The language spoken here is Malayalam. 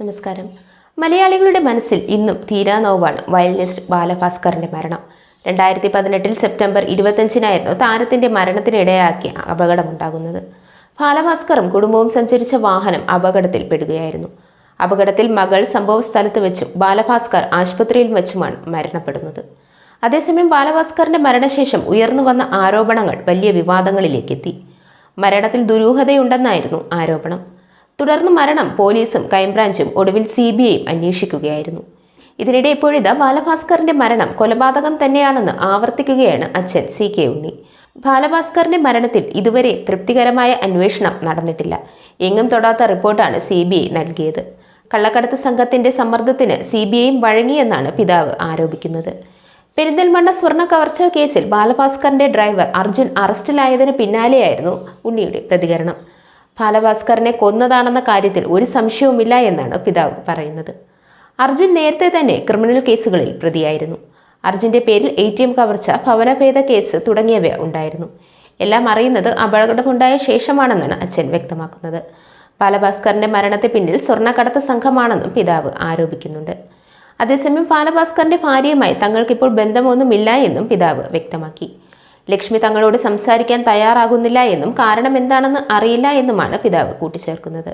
നമസ്കാരം. മലയാളികളുടെ മനസ്സിൽ ഇന്നും തീരാനോവാണ് വയലിനിസ്റ്റ് ബാലഭാസ്കറിന്റെ മരണം. രണ്ടായിരത്തി പതിനെട്ടിൽ സെപ്റ്റംബർ ഇരുപത്തഞ്ചിനായിരുന്നു താരത്തിന്റെ മരണത്തിനിടയാക്കിയ അപകടമുണ്ടാകുന്നത്. ബാലഭാസ്കറും കുടുംബവും സഞ്ചരിച്ച വാഹനം അപകടത്തിൽ പെടുകയായിരുന്നു. അപകടത്തിൽ മകൾ സംഭവസ്ഥലത്ത് വെച്ചും ബാലഭാസ്കർ ആശുപത്രിയിൽ വെച്ചുമാണ് മരണപ്പെടുന്നത്. അതേസമയം ബാലഭാസ്കറിന്റെ മരണശേഷം ഉയർന്നു വന്ന ആരോപണങ്ങൾ വലിയ വിവാദങ്ങളിലേക്കെത്തി. മരണത്തിൽ ദുരൂഹതയുണ്ടെന്നായിരുന്നു ആരോപണം. തുടർന്ന് മരണം പോലീസും ക്രൈംബ്രാഞ്ചും ഒടുവിൽ സി ബി ഐയും അന്വേഷിക്കുകയായിരുന്നു. ഇതിനിടെ ഇപ്പോഴിത് ബാലഭാസ്കറിന്റെ മരണം കൊലപാതകം തന്നെയാണെന്ന് ആവർത്തിക്കുകയാണ് അച്ഛൻ സി കെ ഉണ്ണി. ബാലഭാസ്കറിന്റെ മരണത്തിൽ ഇതുവരെ തൃപ്തികരമായ അന്വേഷണം നടന്നിട്ടില്ല. എങ്ങും തൊടാത്ത റിപ്പോർട്ടാണ് സി ബി ഐ നൽകിയത്. കള്ളക്കടത്ത് സംഘത്തിന്റെ സമ്മർദ്ദത്തിന് സി ബി ഐയും വഴങ്ങിയെന്നാണ് പിതാവ് ആരോപിക്കുന്നത്. പെരിന്തൽമണ്ണ സ്വർണ കവർച്ച കേസിൽ ബാലഭാസ്കറിന്റെ ഡ്രൈവർ അർജുൻ അറസ്റ്റിലായതിന് പിന്നാലെയായിരുന്നു ഉണ്ണിയുടെ പ്രതികരണം. ബാലഭാസ്കറിനെ കൊന്നതാണെന്ന കാര്യത്തിൽ ഒരു സംശയവുമില്ല എന്നാണ് പിതാവ് പറയുന്നത്. അർജുൻ നേരത്തെ തന്നെ ക്രിമിനൽ കേസുകളിൽ പ്രതിയായിരുന്നു. അർജുന്റെ പേരിൽ എ ടി എം കവർച്ച ഭവനഭേദ കേസ് തുടങ്ങിയവ ഉണ്ടായിരുന്നു. എല്ലാം അറിയുന്നത് അപകടമുണ്ടായ ശേഷമാണെന്നാണ് അച്ഛൻ വ്യക്തമാക്കുന്നത്. ബാലഭാസ്കറിന്റെ മരണത്തെ പിന്നിൽ സ്വർണക്കടത്ത് സംഘമാണെന്നും പിതാവ് ആരോപിക്കുന്നുണ്ട്. അതേസമയം ബാലഭാസ്കറിന്റെ ഭാര്യയുമായി തങ്ങൾക്കിപ്പോൾ ബന്ധമൊന്നുമില്ല എന്നും പിതാവ് വ്യക്തമാക്കി. ലക്ഷ്മി തങ്ങളോട് സംസാരിക്കാൻ തയ്യാറാകുന്നില്ല എന്നും കാരണം എന്താണെന്ന് അറിയില്ല എന്നുമാണ് പിതാവ് കൂട്ടിച്ചേർക്കുന്നത്